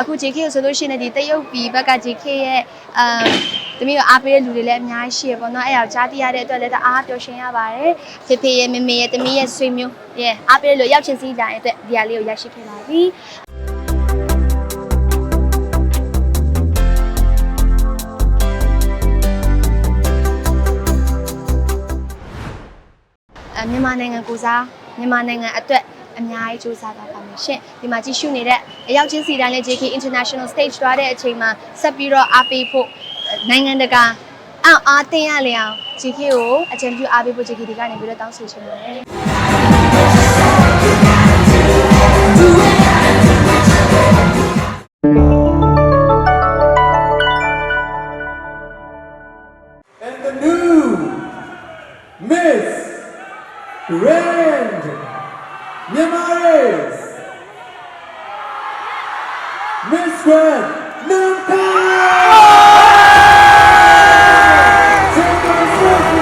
အခု JK ကိုဆိုလို့ရှိရင်ဒီတရုတ်ပြည်ဘက်က JK ရဲ့အမ်သမီးကိုအားပေးတဲ့လူတွေလည်းအများကြီးရှိရပေါ့နော်အဲ့ဒါကိုကြားသိရတဲ့အတွက်လည်းတအားပျော်ရွှင်ရပါတယ်ဖေဖေရဲ့မေမေရဲ့သမီးရဲ့ဆွေမျိုးရဲ့အားပေးလို့ရောက်ချင်းစီးတိုင်းအတွက်ဒီဟာလေးကိုရရှိခဲ့ပါပြီအမြန်မာနိုင်ငံကိုစားမြန်မာနိုင်ငံအတွက် အများကြီးစူးစမ်းသွားပါမယ်ရှင်ဒီမှာကြည့်ရှုနေတဲ့အရောက်ချင်းစီတိုင်းလည်း JK International Stage တွားတဲ့အချိန်မှာဆက်ပြီးတော့အားပေးဖို့နိုင်ငံတကာအောင်အားတင်ရလေအောင် JK ကိုအကြံပြုအားပေးဖို့ JK ဒီကနေပြီးတော့တောင်းဆိုချင်ပါတယ် And the new Miss Grand Myanmar is Miss Grand Namka! Take the stage!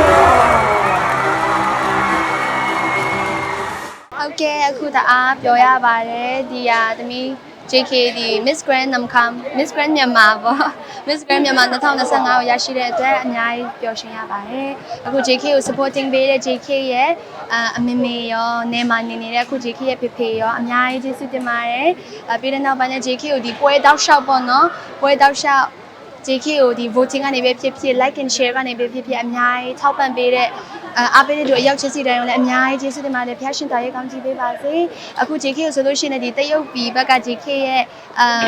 ဟုတ်ကဲ့အခုတအားပြောရပါတယ်ဒီဟာသမီး JK ဒီ Miss Grand Namkham Miss Grand မြန်မာပေါ့ Miss Grand မြန်မာ2025ကိုရရှိတဲ့အတွက်အများကြီးပျော်ရွှင်ရပါတယ်အခု JK ကို supporting ပေးတဲ့ JK ရဲ့အအမေမေရောနေမနေနေတဲ့အခု JK ရဲ့ဖေဖေရောအများကြီးကျေးဇူးတင်ပါတယ်အပြီးတဲ့နောက်ပိုင်းကျ JK ကိုဒီပွဲတောက်လျှောက်ပေါ့နော်ပွဲတောက်လျှောက် JK ကိုဒီ voting ကနေပဲဖြစ်ဖြစ် like and share ကနေပဲဖြစ်ဖြစ်အများကြီးထောက်ပံ့ပေးတဲ့အာအားပေးတဲ့သူအရောက်ချင်းစီတိုင်းကိုလည်းအများကြီးကျေးဇူးတင်ပါတယ်ဖျားရှင်တော်ရဲ့ကောင်းချီးပေးပါစေအခု JK ကိုဆိုလို့ရှိရင်ဒီတရုတ်ပြည်ဘက်က JK ရဲ့အမ်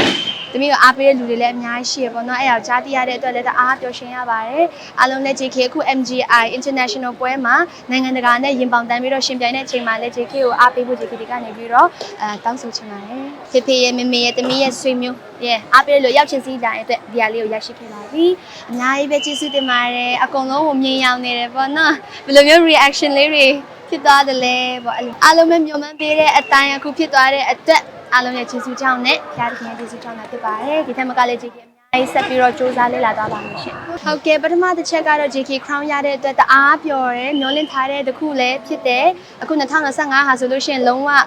သမီးကိုအားပေးတဲ့လူတွေလည်းအများကြီးရှိရပေါ့နော်အဲ့ဒါကိုကြားသိရတဲ့အတွက်လည်းတအားပျော်ရွှင်ရပါတယ်အားလုံးလည်း JK အခု MGI International ပွဲမှာနိုင်ငံတကာနဲ့ရင်ပေါင်တန်းပြီးတော့ရှင်ပြိုင်တဲ့အချိန်မှာလည်း JK ကိုအားပေးဖို့ JK ဒီကနေပြီးတော့အဲတောင်းဆိုချင်ပါတယ်ဖေဖေရဲ့မေမေရဲ့သမီးရဲ့ဆွေမျိုး ရဲ့အားပေးလို့ရောက်ချင်းစီတိုင်းအတွက်ဒီဟာလေးကိုရရှိခဲ့ပါပြီအများကြီးပဲကျေးဇူးတင်ပါတယ်အကုန်လုံးကိုမြင်ရောက်နေတယ်ပေါ့နော်ဘယ်လိုမျိုး reaction လေးတွေဖြစ်သွားတယ်လဲပေါ့အဲ့လိုအားလုံးပဲမျှော်မှန်းပေးတဲ့အတိုင်းအခုဖြစ်သွားတဲ့အတွက်အားလုံးရဲ့ကျေးဇူးကြောင့်နဲ့ဖခင်ရဲ့ကျေးဇူးကြောင့်လည်းဖြစ်ပါတယ်ဒီထက်မကလည်း JK အများကြီးဆက်ပြီးတော့စူးစမ်းလေ့လာသွားပါမယ်ရှင်ဟုတ်ကဲ့ပထမတစ်ချက်ကတော့ JK Crown ရတဲ့အတွက်တအားပျော်တယ်မျောလင့်ထားတဲ့တစ်ခုလည်းဖြစ်တယ်အခု2025ဟာဆိုလို့ရှိရင်လုံးဝအာ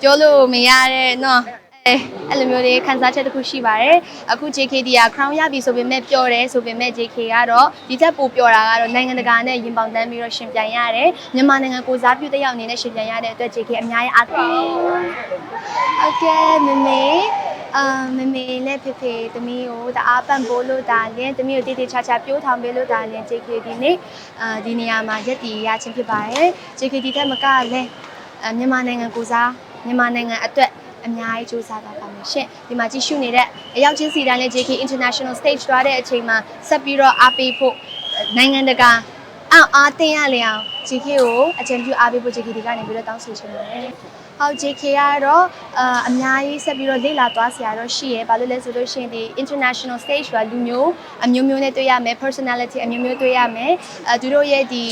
ပြောလို့မရတဲ့နော် အဲအဲ့လိုမျိုးလေးခံစားချက်တစ်ခုရှိပါတယ်အခု JKD က crown ရပြီဆိုပေမဲ့ပျော်တယ်ဆိုပေမဲ့ JK ကတော့ဒီထက်ပိုပျော်တာကတော့နိုင်ငံတကာနဲ့ရင်ပေါင်တန်းပြီးတော့ရှင်ပြိုင်ရတယ်မြန်မာနိုင်ငံကိုစားပြုတဲ့ရောက်အနေနဲ့ရှင်ပြိုင်ရတဲ့အတွက် JK အများကြီးအားပေးဟုတ်ကဲ့မမေအာမမေနဲ့ဖေဖေသမီးကိုတအားပံ့ပိုးလို့ဒါလင်းသမီးကိုတိတိကျကျပြိုးထောင်ပေးလို့ဒါလင်း JK ဒီနေ့အာဒီနေရာမှာရက်တည်ရချင်းဖြစ်ပါတယ် JK ဒီထက်မကလည်းအမြန်မာနိုင်ငံကိုစားမြန်မာနိုင်ငံအတွက် အများကြီးစူးစမ်းသွားပါမယ်ရှင်ဒီမှာကြည့်ရှုနေတဲ့အရောက်ချင်းစီတိုင်းလည်း JK International Stage တွားတဲ့အချိန်မှာဆက်ပြီးတော့အားပေးဖို့နိုင်ငံတကာအောင်အားတင်ရလေအောင် JK ကိုအကြံပြုအားပေးဖို့ JK ဒီကနေပြီးတော့တောင်းဆိုချင်ပါတယ်ဟုတ် JK ကတော့အာအများကြီးဆက်ပြီးတော့လေ့လာသွားစရာတော့ရှိရဲဘာလို့လဲဆိုလို့ရှိရင်ဒီ international stage ကလူမျိုးအမျိုးမျိုးနဲ့တွေ့ရမယ် personality အမျိုးမျိုးတွေ့ရမယ်အဲသူတို့ရဲ့ဒီ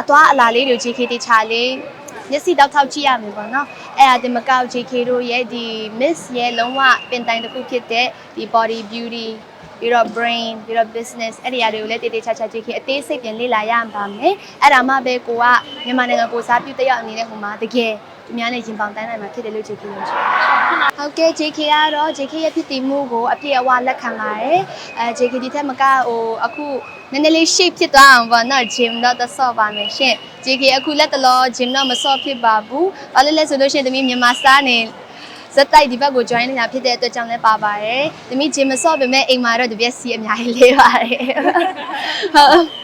အသွားအလာလေးတွေ JK တေချာလေး မျက်စိတောက်ထောက်ကြည့်ရမယ်ပေါ့နော်အဲ့ဒါတင်မကောက် JK တို့ရဲ့ဒီ miss ရဲ့လုံးဝပင်တိုင်တစ်ခုဖြစ်တဲ့ဒီ body beauty ပြီးတော့ brain ပြီးတော့ business အဲ့ဒီအရာတွေကိုလည်းတည်တည်ချာချာ JK အသေးစိတ်ပြန်လေ့လာရပါမယ်အဲ့ဒါမှပဲကိုကမြန်မာနိုင်ငံကိုစားပြုတက်ရောက်အနေနဲ့ဟိုမှာတကယ်သူများနဲ့ရင်ပေါင်တန်းနိုင်မှာဖြစ်တယ်လို့ JK ပြောချင်ပါတယ် ဟုတ်ကဲ့ JK ကတော့ JK ရဲ့ဖြစ်တည်မှုကိုအပြည့်အဝလက်ခံပါတယ်အဲ JK ဒီထက်မကဟိုအခုနည်းနည်းလေး shape ဖြစ်သွားအောင်ပေါ့နော် gym တော့တဆော့ပါမယ်ရှင် JK အခုလက်တလော gym တော့မဆော့ဖြစ်ပါဘူးဘာလို့လဲဆိုလို့ရှိရင်တမီးမြန်မာစတားနေဇက်တိုက်ဒီဘက်ကို join နေတာဖြစ်တဲ့အတွက်ကြောင့်လည်းပါပါတယ်။တမီး gym မဆော့ပေမဲ့အိမ်မှာတော့တပြက်စီအများကြီးလေးပါတယ်။ဟုတ်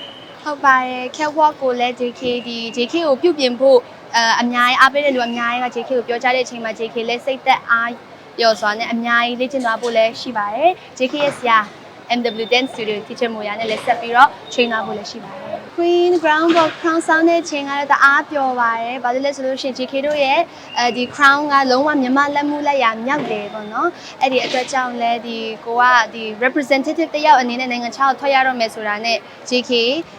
ဟုတ်ပါတယ် catwalk ကိုလည်း JK ဒီ JK ကိုပြုပြင်ဖို့အအများကြီးအားပေးတဲ့လူအများကြီးက JK ကိုပြောကြတဲ့အချိန်မှာ JK လည်းစိတ်သက်အားပျော်စွာနဲ့အများကြီးလေ့ကျင့်သွားဖို့လည်းရှိပါတယ်။ JK ရဲ့ဆရာ MW Dance Studio teacher မိုရနဲ့လည်းဆက်ပြီးတော့ train လာဖို့လည်းရှိပါတယ်။ Queen Ground Box Crown Sound တဲ့ချိန်ကတော့တအားပျော်ပါတယ်။ဘာလို့လဲဆိုလို့ရှိရင် JK တို့ရဲ့အဲဒီ crown ကလုံးဝမြမလက်မှုလက်ရာမြောက်တယ်ပေါ့နော်။အဲ့ဒီအတွက်ကြောင့်လဲဒီကိုကဒီ representative တယောက်အနေနဲ့နိုင်ငံခြားကိုထွက်ရတော့မယ်ဆိုတာနဲ့ JK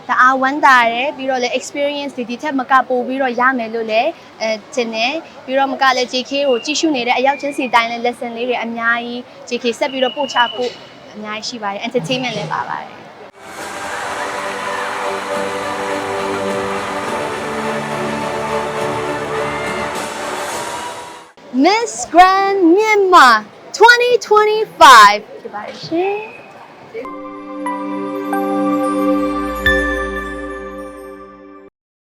တအားဝမ်းသာတယ်ပြီးတော့လည်း experience ဒီဒီထက်မကပို့ပြီးတော့ရမယ်လို့လည်းအဲထင်တယ်ပြီးတော့မကလည်း JK ကိုကြည့်ရှုနေတဲ့အရောက်ချင်းစီတိုင်းလည်း lesson လေးတွေအများကြီး JK ဆက်ပြီးတော့ပို့ချဖို့အများကြီးရှိပါတယ် entertainment လည်းပါပါတယ် Miss Grand Myanmar 2025ဖြစ်ပါတယ်ရှင်